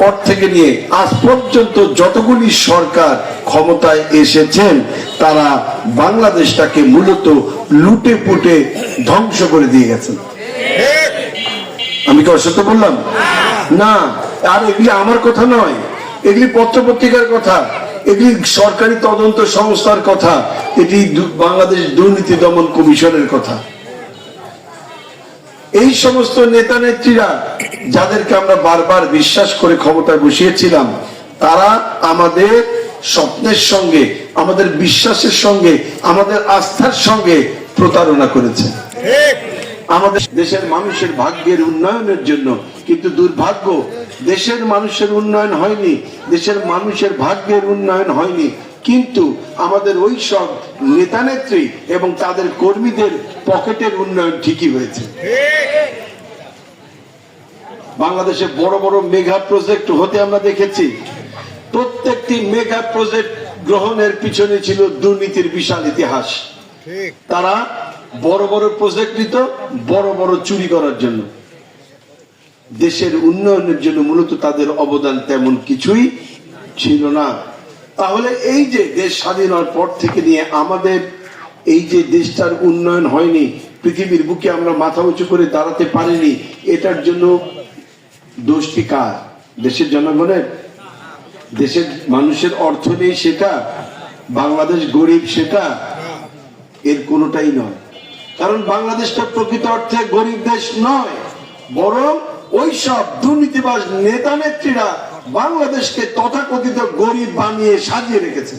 পর থেকে নিয়ে আজ পর্যন্ত যতগুলি সরকার ক্ষমতায় এসেছেন, তারা বাংলাদেশটাকে মূলত লুটে পুটে ধ্বংস করে দিয়ে গেছেন। আমি কি অসত্য বললাম? না, আর এগুলি আমার কথা নয়, এগুলি পত্র পত্রিকার কথা, এগুলি সরকারি তদন্ত সংস্থার কথা, এটি বাংলাদেশ দুর্নীতি দমন কমিশনের কথা। এই সমস্ত নেতা নেত্রীরা যাদেরকে আমরা বারবার বিশ্বাস করে ক্ষমতায় বসিয়েছিলাম, তারা আমাদের স্বপ্নের সঙ্গে, আমাদের বিশ্বাসের সঙ্গে, আমাদের আস্থার সঙ্গে প্রতারণা করেছে। আমাদের দেশের মানুষের ভাগ্যের উন্নয়নের জন্য, কিন্তু দুর্ভাগ্য, দেশের মানুষের উন্নয়ন হয়নি, দেশের মানুষের ভাগ্যের উন্নয়ন হয়নি। কিন্তু আমাদের ওই সব নেতা নেত্রী এবং তাদের কর্মীদের পকেটের উন্নয়ন ঠিকই হয়েছে। বাংলাদেশে বড় বড় মেগা প্রজেক্ট হতে আমরা দেখেছি। প্রত্যেকটি মেগা প্রজেক্ট গ্রহণের পিছনে ছিল দুর্নীতির বিশাল ইতিহাস। তারা বড় বড় প্রজেক্ট নিত বড় বড় চুরি করার জন্য। দেশের উন্নয়নের জন্য মূলত তাদের অবদান তেমন কিছুই ছিল না। তাহলে এই যে দেশ স্বাধীন হওয়ার পর থেকে নিয়ে আমাদের এই যে দেশটার উন্নয়ন হয়নি, পৃথিবীর বুকে আমরা মাথা উঁচু করে দাঁড়াতে পারিনি, এটার জন্য দোষটি কার? দেশের জনগণের? দেশের মানুষের অর্থ নেই সেটা, বাংলাদেশ গরিব সেটা, এর কোনোটাই নয়। কারণ বাংলাদেশটা প্রকৃত অর্থে গরিব দেশ নয়, বরং ওই সব দুর্নীতিবাজ নেতা নেত্রীরা বাংলাদেশকে তথাকথিত গরিব বানিয়ে সাজিয়ে রেখেছে।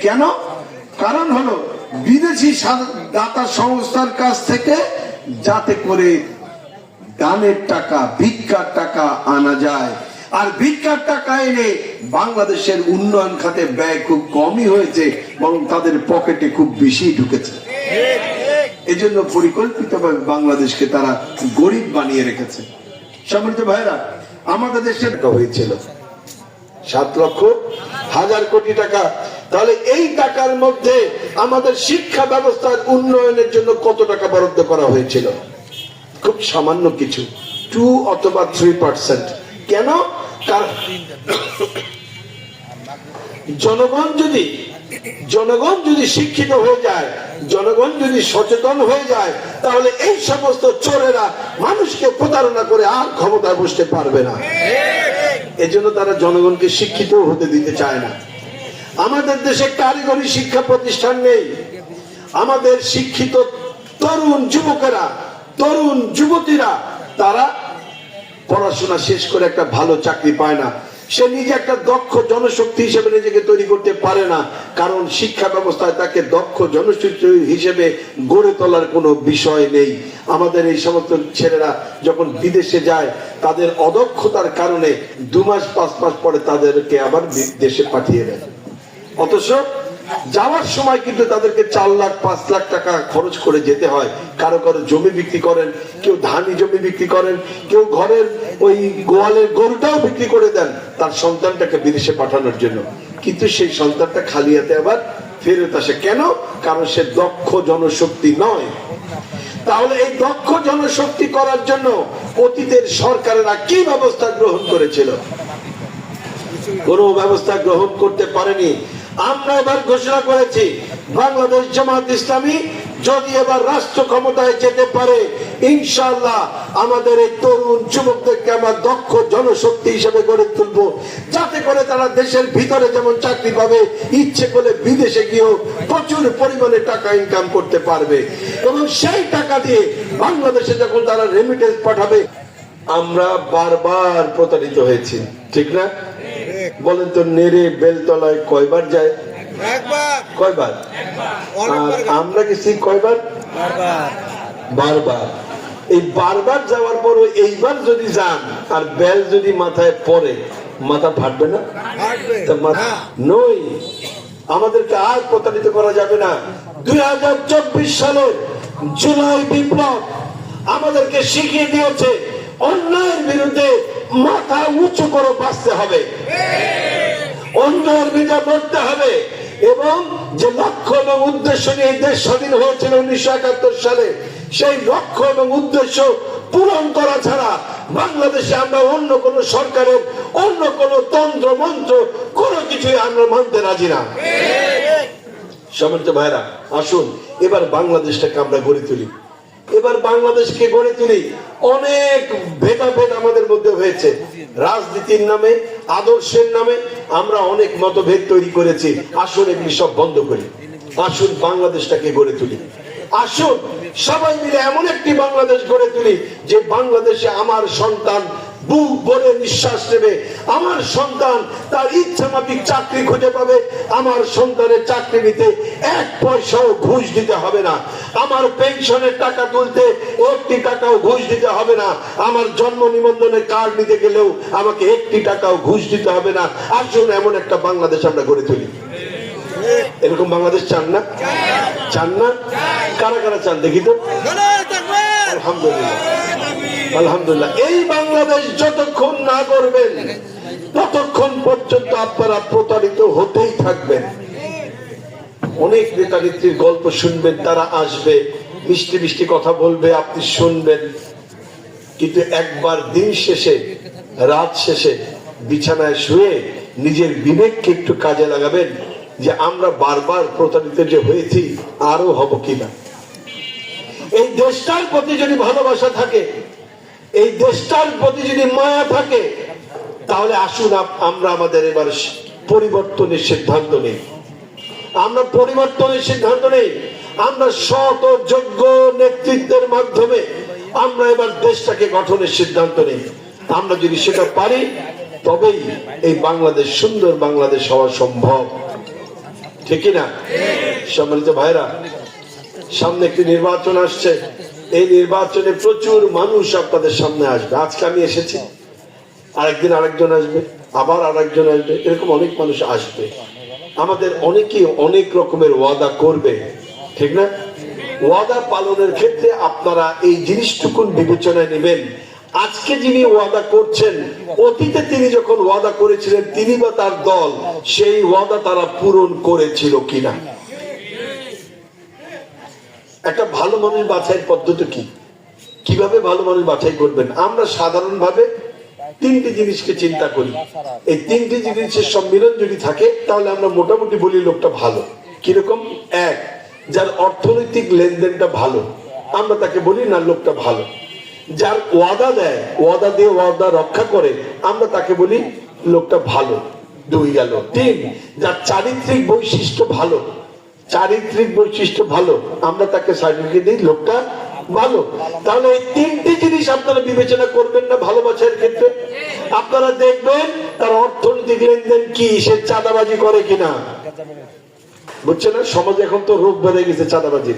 কেন? কারণ হলো বিদেশি দাতা সংস্থার কাছ থেকে যাতে করে দানের টাকা ভিক্ষার টাকা আনা যায়। আর ভিক্ষার টাকা এনে বাংলাদেশের উন্নয়ন খাতে ব্যয় খুব কমই হয়েছে বরং তাদের পকেটে খুব বেশি ঢুকেছে। এজন্য পরিকল্পিতভাবে বাংলাদেশকে তারা গরিব বানিয়ে রেখেছে। সম্মানিত ভাইরা আমাদের দেশে হয়েছিল। সাত লক্ষ, হাজার কোটি টাকা। তাহলে এই টাকার মধ্যে আমাদের শিক্ষা ব্যবস্থার উন্নয়নের জন্য কত টাকা বরাদ্দ করা হয়েছিল? খুব সামান্য কিছু। টু অথবা থ্রি পার্সেন্ট কেন? কারণ জনগণ যদি জনগণ যদি শিক্ষিত হয়ে যায়, জনগণ যদি সচেতন হয়ে যায়, তাহলে এই সমস্ত চোরেরা মানুষকে প্রতারণা করে আর ক্ষমতায় বসতে পারবে না। এজন্য তারা জনগণকে শিক্ষিত হতে দিতে চায় না। আমাদের দেশে কারিগরি শিক্ষা প্রতিষ্ঠান নেই। আমাদের শিক্ষিত তরুণ যুবকেরা, তরুণ যুবতীরা, তারা পড়াশোনা শেষ করে একটা ভালো চাকরি পায় না। সে নিজে একটা দক্ষ জনশক্তি হিসেবে নিজেকে তৈরি করতে পারে না, কারণ শিক্ষা ব্যবস্থায় তাকে দক্ষ জনশক্তি হিসেবে গড়ে তোলার কোনো বিষয় নেই। আমাদের এই সমস্ত ছেলেরা যখন বিদেশে যায়, তাদের অদক্ষতার কারণে দু মাস, পাঁচ মাস পরে তাদেরকে আবার দেশে পাঠিয়ে দেয়। অথচ যাওয়ার সময় কিন্তু তাদেরকে চার লাখ, পাঁচ লাখ টাকা খরচ করে যেতে হয়। কারও কারও জমি বিক্রি করেন, কেউ ধানি জমি বিক্রি করেন, কেউ ঘরের ওই গোয়ালের গরুটাও বিক্রি করে দেন তার সন্তানটাকে বিদেশে পাঠানোর জন্য। কিন্তু সেই সন্তানটা খালি হাতে আবার ফেরত আসে। কেন? কারণ সে দক্ষ জনশক্তি নয়। তাহলে এই দক্ষ জনশক্তি করার জন্য অতীতের সরকারেরা কি ব্যবস্থা গ্রহণ করেছিল? কোনো ব্যবস্থা গ্রহণ করতে পারেনি। আমরা এবার ঘোষণা করেছি, বাংলাদেশ জামাত ইসলামী যদি এবার রাষ্ট্র ক্ষমতায় যেতে পারে, ইনশাআল্লাহ আমাদের এই তরুণ যুবকদেরকে আমরা দক্ষ জনশক্তি হিসেবে গড়ে তুলবো। যাতে করে তারা দেশের ভিতরে যেমন চাকরি পাবে, ইচ্ছে করে বিদেশে গিয়েও প্রচুর পরিমাণে টাকা ইনকাম করতে পারবে। এবং সেই টাকা দিয়ে বাংলাদেশে যখন তারা রেমিটেন্স পাঠাবে, আমরা বারবার প্রতারিত হয়েছি। ঠিক না? বলেন তো নেড়ে বেলতলায় কয়বার যায়? কয়বার? আর আমরা গেছি কয়বার? বারবার। এই বারবার যাওয়ার পর এইবার যদি যান আর বেল যদি মাথায় পড়ে মাথা ফাটবে না? নই আমাদেরকে আর প্রতারিত করা যাবে না। দুই হাজার চব্বিশ সালের জুলাই বিপ্লব আমাদেরকে শিখিয়ে দিয়েছে অন্যায়ের বিরুদ্ধে মাথা উঁচু করে বাঁচতে হবে। অন্যায়ের বিরুদ্ধে লড়তে হবে। এবং যে লক্ষ্য এবং উদ্দেশ্য নিয়ে দেশ স্বাধীন হয়েছিল উনিশশো একাত্তর সালে, সেই লক্ষ্য এবং উদ্দেশ্য পূরণ করা ছাড়া বাংলাদেশে আমরা অন্য কোন সরকারের, অন্য কোন তন্ত্র, মন্ত্র, কোনো কিছুই আমরা মানতে রাজি না। সমর্থ ভাইরা, আসুন, এবার বাংলাদেশটাকে আমরা গড়ে তুলি। এবার বাংলাদেশকে গড়ে তুলি। অনেক ভেদাভেদ আমাদের মধ্যে হয়েছে। রাজনীতির নামে, আদর্শের নামে আমরা অনেক মতভেদ তৈরি করেছি। আসুন এগুলি সব বন্ধ করি। আসুন বাংলাদেশটাকে গড়ে তুলি। আসুন সবাই মিলে এমন একটি বাংলাদেশ গড়ে তুলি যে বাংলাদেশে আমার সন্তান বুক ভরে নিঃশ্বাস নেবে। আমার সন্তান তার ইচ্ছা মাফিক চাকরি খুঁজে পাবে। আমার সন্তানের চাকরি নিতে এক পয়সাও ঘুষ দিতে হবে না। আমার পেনশনের টাকা তুলতে একটি টাকাও ঘুষ দিতে হবে না। আমার জন্ম নিবন্ধনের কার্ড নিতে গেলেও আমাকে একটি টাকাও ঘুষ দিতে হবে না। আসুন এমন একটা বাংলাদেশ আমরা গড়ে তুলি। এরকম বাংলাদেশ চান না? চান না? কারা কারা চান দেখি তো? আলহামদুলিল্লাহ। আলহামদুলিল্লাহ। এই বাংলাদেশ যতক্ষণ না করবেন ততক্ষণ পর্যন্ত আপনারা প্রতারিত হতেই থাকবেন। অনেক নেতা নেত্রীর গল্প শুনবেন, তারা আসবে, মিষ্টি মিষ্টি কথা বলবে, আপনি শুনবেন। কিন্তু একবার দিন শেষে, রাত শেষে বিছানায় শুয়ে নিজের বিবেককে একটু কাজে লাগাবেন যে আমরা বারবার প্রতারিত যে হয়েছি আরও হব কিনা। এই দেশটার প্রতি যদি ভালোবাসা থাকে এই দেশটার প্রতি যদি মায়া থাকে, তাহলে আসুন আমরা আমাদের এবার পরিবর্তনের সিদ্ধান্ত নেই। আমরা পরিবর্তনের সিদ্ধান্ত নেই। আমরা সৎ যোগ্য নেতৃত্বের মাধ্যমে আমরা এবার দেশটাকে গঠনের সিদ্ধান্ত নেই। আমরা যদি সেটা পারি, তবেই এই বাংলাদেশ, সুন্দর বাংলাদেশ হওয়া সম্ভব। ঠিকই না? সম্মানিত ভাইরা সামনে একটি নির্বাচন আসছে। এই নির্বাচনে প্রচুর মানুষ আপনাদের সামনে আসবে। আজকে আমি এসেছি। আরেকদিন আরেকজন আসবে, আবার আরেকজন আসবে, এরকম অনেক মানুষ আসবে। আমাদের অনেকেই অনেক রকমের ওয়াদা করবে, ঠিক না? ওয়াদা পালনের ক্ষেত্রে আপনারা এই জিনিসটুকুন বিবেচনায় নেবেন। আজকে যিনি ওয়াদা করছেন, অতীতে তিনি যখন ওয়াদা করেছিলেন, তিনি বা তার দল সেই ওয়াদা তারা পূরণ করেছিল কিনা। একটা ভালো মানুষ বাছাইয়ের পদ্ধতি কি? কীভাবে ভালো মানুষ বাছাই করবেন? আমরা সাধারণভাবে তিনটি জিনিসকে চিন্তা করি। এই তিনটি জিনিসের সম্মিলন যদি থাকে, তাহলে আমরা মোটামুটি বলি লোকটা ভালো। কীরকম? এক, যার অর্থনৈতিক লেনদেনটা ভালো। আমরা তাকে বলি, না, লোকটা ভালো। যার ওয়াদা দেয়, ওয়াদা দিয়ে ওয়াদা রক্ষা করে, আমরা তাকে বলি, লোকটা ভালো। দুই গেল। তিন, যার চারিত্রিক বৈশিষ্ট্য ভালো চারিত্রিক বৈশিষ্ট্য ভালো, আমরা তাকে সার্টিফিকেট দিই, লোকটা ভালো। তাহলে এই তিনটি জিনিস আপনারা বিবেচনা করবেন না ভালোবাসার ক্ষেত্রে। আপনারা দেখবেন তার অর্থনৈতিক লেনদেন কি, সে চাঁদাবাজি করে কিনা। বুঝছে না? সমাজে এখন তো রোগ বেড়ে গেছে চাঁদাবাজি।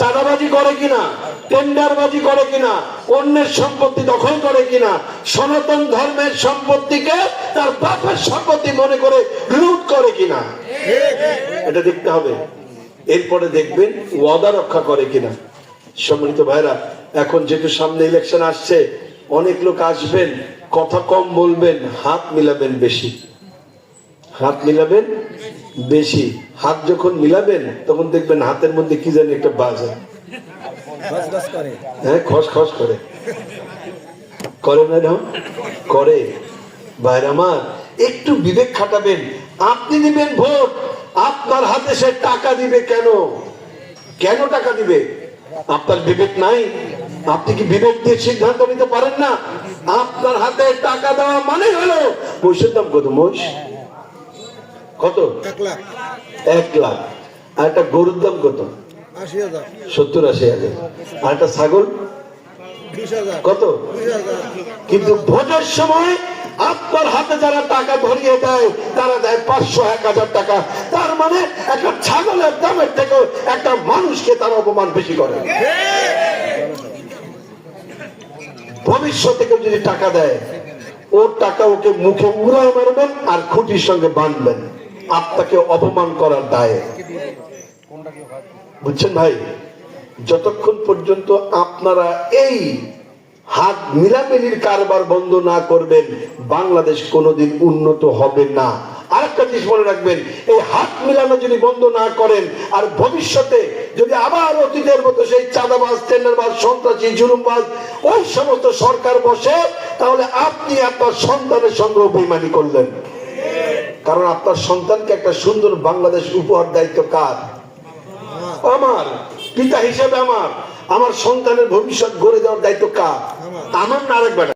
চাঁদাবাজি করে কিনা? টেন্ডারবাজি করে কিনা? অন্যের সম্পত্তি দখল করে কিনা? সনাতন ধর্মের সম্পত্তিকে তার বাপের সম্পত্তি মনে করে লুট করে কিনা? এটা দেখতে হবে। এরপরে দেখবেন ওয়াদা রক্ষা করে কিনা। সম্মানিত ভাইরা এখন যেহেতু সামনে ইলেকশন আসছে অনেক লোক আসবেন কথা কম বলবেন হাত মিলাবেন বেশি। হাত মিলাবেন বেশি। হাত যখন মিলাবেন তখন দেখবেন হাতের মধ্যে কি জানি একটা বাজে হ্যাঁ। খস খস করে। করে না এরকম? করে। ভাইরা আমার একটু বিবেক খাটাবেন। আপনি দিবেন ভোট আপনার হাতে সে টাকা দিবে কেন? কেন টাকা দিবে? আপনার বিবেক নাই। আপনি কি বিবেক দিয়ে সিদ্ধান্ত নিতে পারেন না? আপনার হাতে টাকা দেওয়া মানে হলো মহিষের দাম কত মহিষ? কত? এক লাখ। আর একটা গরুর দাম কত? সত্তর আশি হাজার। আর একটা ছাগল? কত? কিন্তু ভোটের সময় আপনার হাতে যারা টাকা ধরিয়ে দেয়, তারা দেয় পাঁচশো, এক হাজার টাকা। তার মানে একটা ছাগলের দামের থেকে একটা মানুষকে তার অপমান বেশি করে। ভবিষ্যতে কেউ যদি টাকা দেয়, ওর টাকা ওকে মুখে উড়ায় মারবেন আর খুঁটির সঙ্গে বাঁধবেন। আপনাকে অপমান করার দায়ে। বুঝছেন ভাই? যতক্ষণ পর্যন্ত আপনারা এই হাত মিলামিলির কারবার বন্ধ না করবেন, বাংলাদেশ কোনোদিন উন্নত হবে না। আরেকটা জিনিস মনে রাখবেন, এই হাত মিলানো যদি বন্ধ না করেন, আর ভবিষ্যতে যদি আবার অতীতের মতো সেই চাঁদাবাজ, টেন্ডারবাজ, সন্ত্রাসী, জুলুমবাজ, ওই সমস্ত সরকার বসে, তাহলে আপনি আপনার সন্তানের সঙ্গে বেমানি করলেন। কারণ আপনার সন্তানকে একটা সুন্দর বাংলাদেশ উপহার দায়িত্ব কার? আমার, পিতা হিসেবে আমার। আমার সন্তানের ভবিষ্যৎ গড়ে দেওয়ার দায়িত্ব কার? আমার। না আরেক